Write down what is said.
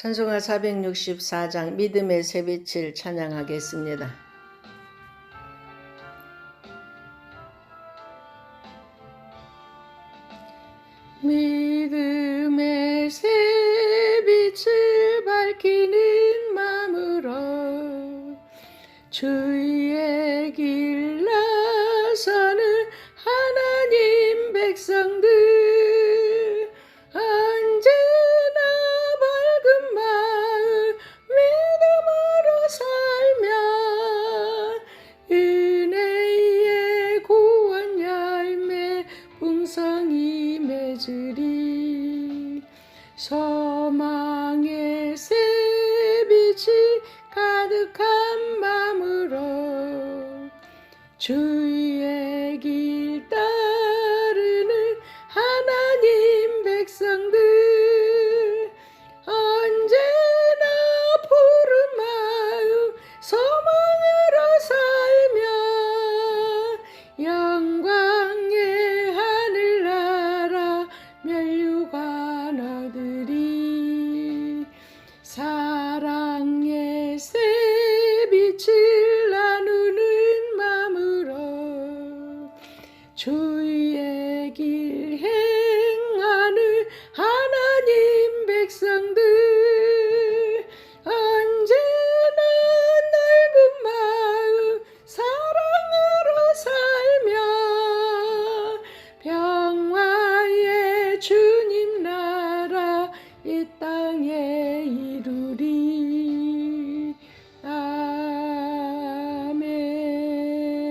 찬송가 464장 믿음의 새빛을 찬양하겠습니다. 믿음의 새빛을 밝히는 마음으로 주의 소망의 새빛이 가득한 밤으로 주 주의 길